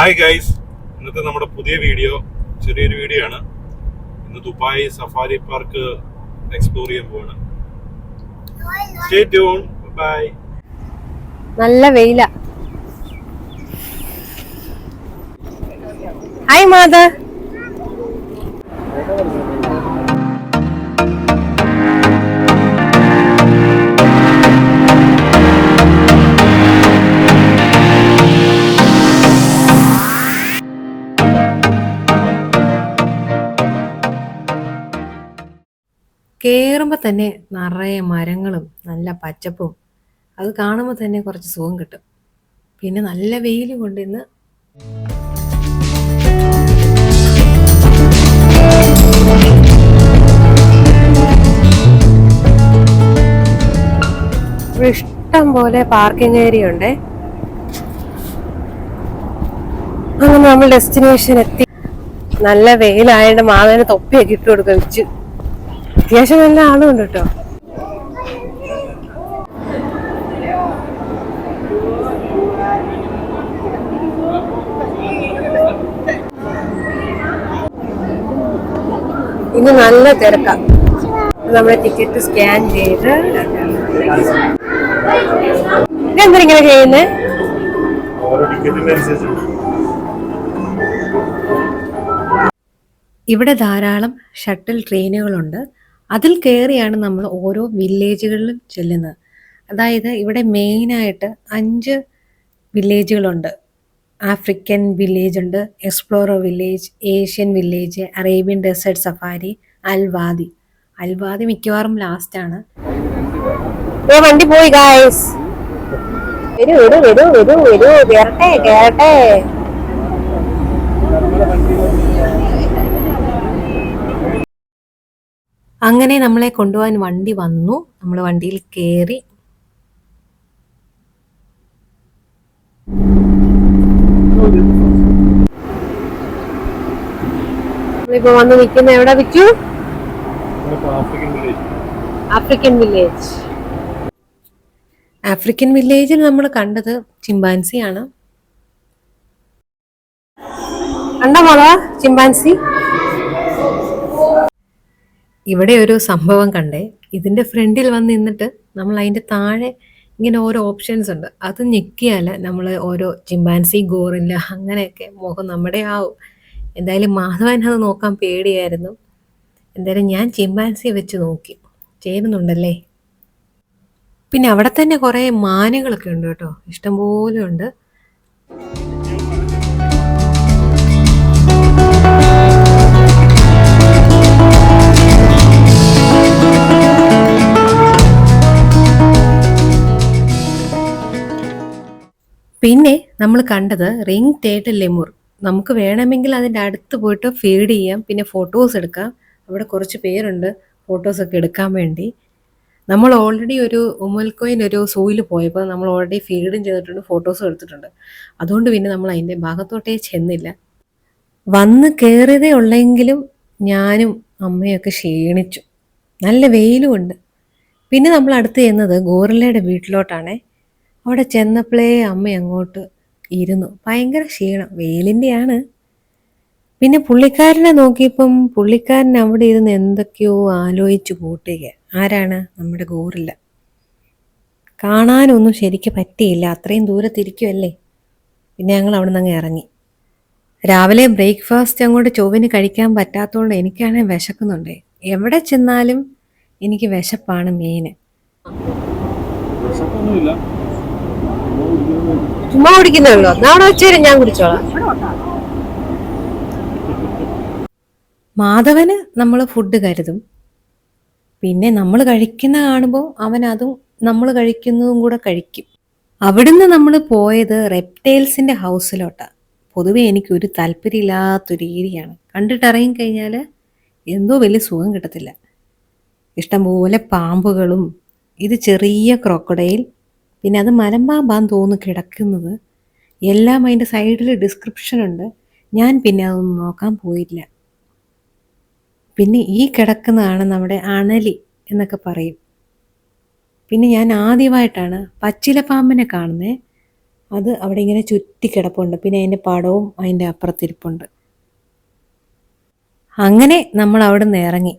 Hi guys ഇന്നത്തെ നമ്മുടെ പുതിയ വീഡിയോ ചെറിയൊരു വീഡിയോ ആണ്. ഇന്ന് ദുബായ് സഫാരി പാർക്ക് എക്സ്പ്ലോർ ചെയ്യാൻ പോവാണ്. ബൈ നല്ല വെയിലാ. ഹായ് മാത കേറുമ്പോ തന്നെ നിറയെ മരങ്ങളും നല്ല പച്ചപ്പും. അത് കാണുമ്പോൾ തന്നെ കുറച്ച് സുഖം കിട്ടും. പിന്നെ നല്ല വെയിൽ കൊണ്ട് ഇന്ന് ഇഷ്ടം പോലെ പാർക്കിംഗ് ഏരിയ ഉണ്ട്. അങ്ങനെ നമ്മൾ ഡെസ്റ്റിനേഷൻ എത്തി. നല്ല വെയിലായതുകൊണ്ട് മാവേനെ തൊപ്പിയൊക്കെ ഇട്ട് കൊടുക്കുക വെച്ച് അത്യാവശ്യം നല്ല ആളുണ്ട് കേട്ടോ. ഇന്ന് നല്ല തിരക്കാം. നമ്മുടെ ടിക്കറ്റ് സ്കാൻ ചെയ്ത് ഇതെന്താ ഇങ്ങനെ ചെയ്യുന്നേ? ഓരോ ടിക്കറ്റിന്റെ അനുസരിച്ച്. ഇവിടെ ധാരാളം ഷട്ടിൽ ട്രെയിനുകളുണ്ട്. അതിൽ കയറിയാണ് നമ്മൾ ഓരോ വില്ലേജുകളിലും ചെല്ലുന്നത്. അതായത് ഇവിടെ മെയിനായിട്ട് അഞ്ച് വില്ലേജുകളുണ്ട്. ആഫ്രിക്കൻ വില്ലേജ് ഉണ്ട് explorer village Asian village Arabian desert safari Al Wadi. Al Wadi മിക്കവാറും ലാസ്റ്റാണ് വണ്ടി പോയി ഗായ്സ് വരൂ വരൂ വരൂ വരൂ വരൂ. കേറട്ടെ. അങ്ങനെ നമ്മളെ കൊണ്ടുപോകാൻ വണ്ടി വന്നു. നമ്മൾ വണ്ടിയിൽ കയറി നമ്മളിപ്പോ വന്ന് നിൽക്കുന്ന എവിടെ വിച്ചു ആഫ്രിക്കൻ വില്ലേജ്. ആഫ്രിക്കൻ വില്ലേജിൽ നമ്മൾ കണ്ടത് ചിമ്പാൻസിയാണ്. കണ്ടോ മോളെ? ചിമ്പാൻസി? ഇവിടെ ഒരു സംഭവം കണ്ടേ. ഇതിന്റെ ഫ്രണ്ടിൽ വന്ന് നിന്നിട്ട് നമ്മൾ അതിന്റെ താഴെ ഇങ്ങനെ ഓരോ ഓപ്ഷൻസ് ഉണ്ട്. അത് ഞെക്കിയാൽ നമ്മൾ ഓരോ ചിമ്പാൻസി ഗോറില്ല അങ്ങനെയൊക്കെ മുഖം നമ്മുടെ ആവും എന്തായാലും മാധവൻ അത് നോക്കാൻ പേടിയായിരുന്നു. എന്തായാലും ഞാൻ ചിമ്പാൻസി വെച്ച് നോക്കി. ചേരുന്നുണ്ടല്ലേ? പിന്നെ അവിടെ തന്നെ കുറേ മാനുകളൊക്കെ ഉണ്ട് കേട്ടോ. ഇഷ്ടംപോലെ ഉണ്ട്. പിന്നെ നമ്മൾ കണ്ടത് റിംഗ് ടേറ്റ് ലെമുർ നമുക്ക് വേണമെങ്കിൽ അതിന്റെ അടുത്ത് പോയിട്ട് ഫീഡ് ചെയ്യാം പിന്നെ ഫോട്ടോസ് എടുക്കാം. അവിടെ കുറച്ച് പേരുണ്ട് ഫോട്ടോസൊക്കെ എടുക്കാൻ വേണ്ടി. നമ്മൾ ഓൾറെഡി ഒരു ഉമ്മൽക്കോയിൻ ഒരു സൂയിൽ പോയപ്പോൾ നമ്മൾ ഓൾറെഡി ഫീഡും ചെയ്തിട്ടുണ്ട് ഫോട്ടോസും എടുത്തിട്ടുണ്ട്. അതുകൊണ്ട് പിന്നെ നമ്മൾ അതിന്റെ ഭാഗത്തോട്ടേ ചെന്നില്ല. വന്ന് കയറിയതേ ഉള്ളെങ്കിലും ഞാനും അമ്മയൊക്കെ ക്ഷീണിച്ചു. നല്ല വെയിലും ഉണ്ട്. പിന്നെ നമ്മൾ അടുത്ത് ചെന്നത് ഗോറിലയുടെ വീട്ടിലോട്ടാണേ. അവിടെ ചെന്നപ്പോഴേ അമ്മ അങ്ങോട്ട് ഇരുന്നു. ഭയങ്കര ക്ഷീണം. വെയിലിന്റെയാണ് പിന്നെ പുള്ളിക്കാരനെ നോക്കിയപ്പം പുള്ളിക്കാരൻ അവിടെ ഇരുന്ന് എന്തൊക്കെയോ ആലോചിച്ച് കൂട്ടുക. ആരാണ്? നമ്മുടെ ഗോറില്ല. കാണാനൊന്നും ശരിക്ക് പറ്റിയില്ല. അത്രയും ദൂരത്തിരിക്കുമല്ലേ പിന്നെ ഞങ്ങൾ അവിടെ നിന്ന് അങ്ങ് ഇറങ്ങി. രാവിലെ ബ്രേക്ക്ഫാസ്റ്റ് അങ്ങോട്ട് ചൊവ്വിന് കഴിക്കാൻ പറ്റാത്തതുകൊണ്ട് എനിക്കാണെങ്കിൽ വിശക്കുന്നുണ്ട്. എവിടെ ചെന്നാലും എനിക്ക് വിശപ്പാണ് മെയിന് ചുമ്മാ കുടിക്കുന്നേ ഉള്ളൂ. നാളെ വെച്ചേരും ഞാൻ കുടിച്ചോളാം. മാധവന് നമ്മൾ ഫുഡ് കരുതും. പിന്നെ നമ്മൾ കഴിക്കുന്ന കാണുമ്പോൾ അവൻ അതും നമ്മൾ കഴിക്കുന്നതും കൂടെ കഴിക്കും. അവിടുന്ന് നമ്മൾ പോയത് റെപ്റ്റൈൽസിന്റെ ഹൗസിലോട്ടാണ് പൊതുവെ എനിക്കൊരു താല്പര്യമില്ലാത്തൊരു ഏരിയയാണ്. കണ്ടിട്ട് ഇറങ്ങി കഴിഞ്ഞാൽ എന്തോ വലിയ സുഖം കിട്ടത്തില്ല. ഇഷ്ടംപോലെ പാമ്പുകളും ഇത് ചെറിയ ക്രോക്കഡൈൽ പിന്നെ അത് മലമ്പാമ്പാന്ന് തോന്നുന്നു കിടക്കുന്നത്. എല്ലാം അതിന്റെ സൈഡിൽ ഡിസ്ക്രിപ്ഷൻ ഉണ്ട്. ഞാൻ പിന്നെ അതൊന്നും നോക്കാൻ പോയില്ല. പിന്നെ ഈ കിടക്കുന്നതാണ് നമ്മുടെ അണലി എന്നൊക്കെ പറയും. പിന്നെ ഞാൻ ആദ്യമായിട്ടാണ് പച്ചിലപ്പാമ്പിനെ കാണുന്നത് അത് അവിടെ ഇങ്ങനെ ചുറ്റി കിടപ്പുണ്ട്. പിന്നെ അതിന്റെ പടവും അതിന്റെ അപ്പുറത്തിരിപ്പുണ്ട്. അങ്ങനെ നമ്മൾ അവിടെ നിന്ന് ഇറങ്ങി.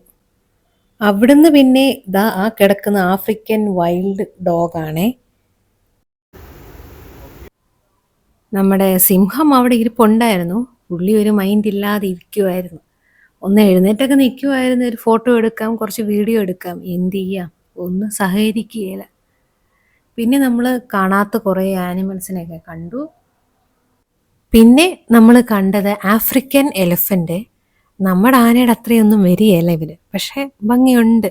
അവിടുന്ന് പിന്നെ ദാ ആ കിടക്കുന്ന ആഫ്രിക്കൻ വൈൽഡ് ഡോഗാണേ നമ്മുടെ സിംഹം അവിടെ ഇരിപ്പുണ്ടായിരുന്നു. പുള്ളി ഒരു മൈൻഡ് ഇല്ലാതെ ഇരിക്കുമായിരുന്നു ഒന്ന് എഴുന്നേറ്റൊക്കെ നിൽക്കുമായിരുന്നു ഒരു ഫോട്ടോ എടുക്കാം കുറച്ച് വീഡിയോ എടുക്കാം. എന്ത് ചെയ്യാം? ഒന്നും സഹകരിക്കുകയില്ല. പിന്നെ നമ്മൾ കാണാത്ത കുറേ ആനിമൽസിനെയൊക്കെ കണ്ടു. പിന്നെ നമ്മൾ കണ്ടത് ആഫ്രിക്കൻ എലിഫന്റ് നമ്മുടെ ആനയുടെ അത്രയൊന്നും വരികയല്ല ഇവർ. പക്ഷേ ഭംഗിയുണ്ട്.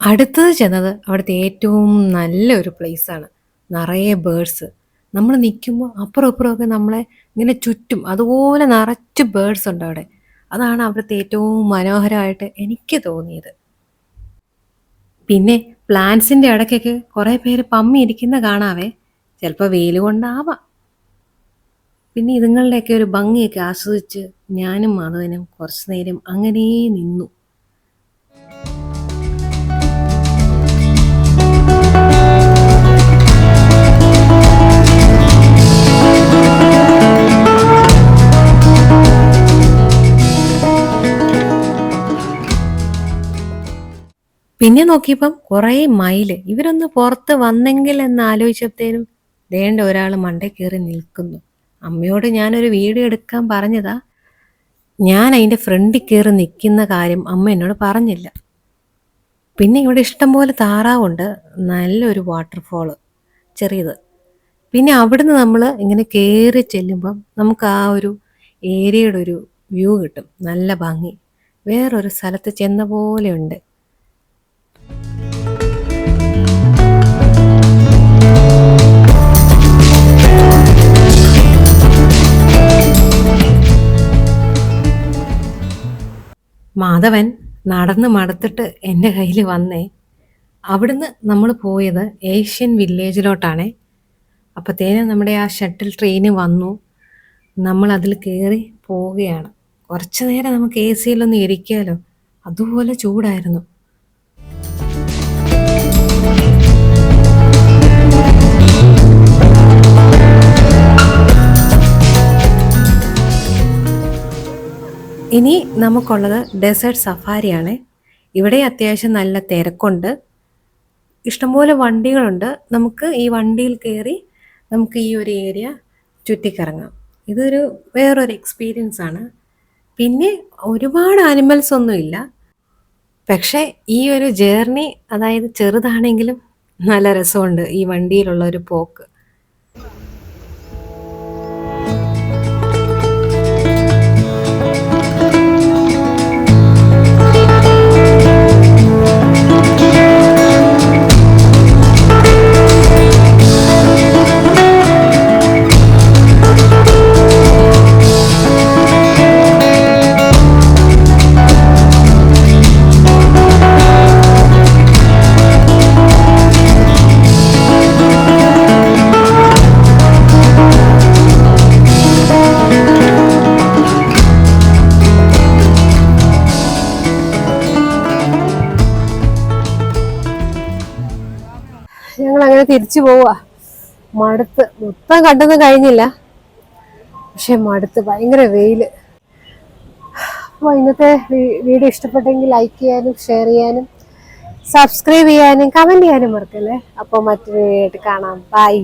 അടുത്തത് ചെന്നത് അവിടുത്തെ ഏറ്റവും നല്ലൊരു പ്ലേസാണ് നിറയെ ബേഡ്സ് നമ്മൾ നിൽക്കുമ്പോൾ അപ്പുറം ഇപ്പുറമൊക്കെ നമ്മളെ ഇങ്ങനെ ചുറ്റും അതുപോലെ നിറച്ച് ബേഡ്സ് ഉണ്ട് അവിടെ. അതാണ് അവിടുത്തെ ഏറ്റവും മനോഹരമായിട്ട് എനിക്ക് തോന്നിയത്. പിന്നെ പ്ലാന്റ്സിന്റെ ഇടയ്ക്കൊക്കെ കുറേ പേര് പമ്മി ഇരിക്കുന്ന കാണാവേ. ചിലപ്പോൾ വെയിൽ കൊണ്ടാവാം. പിന്നെ ഇതുങ്ങളുടെയൊക്കെ ഒരു ഭംഗിയൊക്കെ ആസ്വദിച്ച് ഞാനും മാധവനും കുറച്ച് നേരം അങ്ങനെ നിന്നു. പിന്നെ നോക്കിയപ്പം കുറേ മൈൽ ഇവരൊന്ന് പുറത്ത് വന്നെങ്കിൽ എന്ന് ആലോചിച്ചപ്പോഴത്തേനും വേണ്ട ഒരാൾ മണ്ടേ കയറി നിൽക്കുന്നു. അമ്മയോട് ഞാനൊരു വീഡിയോ എടുക്കാൻ പറഞ്ഞതാ. ഞാൻ അതിന്റെ ഫ്രണ്ടിൽ കയറി നിൽക്കുന്ന കാര്യം അമ്മ എന്നോട് പറഞ്ഞില്ല. പിന്നെ ഇവിടെ ഇഷ്ടംപോലെ താറാവുണ്ട്. നല്ലൊരു വാട്ടർഫോൾ ചെറിയത്. പിന്നെ അവിടുന്ന് നമ്മൾ ഇങ്ങനെ കയറി ചെല്ലുമ്പം നമുക്ക് ആ ഒരു ഏരിയയുടെ ഒരു വ്യൂ കിട്ടും. നല്ല ഭംഗി. വേറൊരു സ്ഥലത്ത് ചെന്ന പോലെയുണ്ട് മാധവൻ നടന്ന് മടുത്തിട്ട് എന്റെ കയ്യിൽ വന്നേ. അവിടുന്ന് നമ്മൾ പോയത് ഏഷ്യൻ വില്ലേജിലോട്ടാണേ. അപ്പോഴത്തേനും നമ്മുടെ ആ ഷട്ടിൽ ട്രെയിന് വന്നു. നമ്മൾ അതിൽ കയറി പോവുകയാണ്. കുറച്ച് നേരം നമുക്ക് എ സിയിലൊന്ന് ഇരിക്കാമല്ലോ അതുപോലെ ചൂടായിരുന്നു. ഇനി നമുക്കുള്ളത് ഡെസേർട്ട് സഫാരിയാണ് ഇവിടെ അത്യാവശ്യം നല്ല തിരക്കുണ്ട്. ഇഷ്ടംപോലെ വണ്ടികളുണ്ട്. നമുക്ക് ഈ വണ്ടിയിൽ കയറി നമുക്ക് ഈ ഒരു ഏരിയ ചുറ്റിക്കറങ്ങാം. ഇതൊരു വേറൊരു എക്സ്പീരിയൻസ് ആണ്. പിന്നെ ഒരുപാട് ആനിമൽസ് ഒന്നുമില്ല പക്ഷേ ഈ ഒരു ജേർണി അതായത് ചെറുതാണെങ്കിലും നല്ല രസമുണ്ട് ഈ വണ്ടിയിലുള്ള ഒരു പോക്ക്. ഞങ്ങൾ അങ്ങനെ തിരിച്ചു പോവാ. മടുത്ത് മൊത്തം കണ്ടൊന്നും കഴിഞ്ഞില്ല. പക്ഷെ മടുത്ത് ഭയങ്കര വെയിൽ. അപ്പോൾ ഇന്നത്തെ വീഡിയോ ഇഷ്ടപ്പെട്ടെങ്കിൽ ലൈക്ക് ചെയ്യാനും ഷെയർ ചെയ്യാനും സബ്സ്ക്രൈബ് ചെയ്യാനും കമന്റ് ചെയ്യാനും മറക്കല്ലേ? അപ്പോൾ മറ്റൊരു വീഡിയോ ആയിട്ട് കാണാം. ബൈ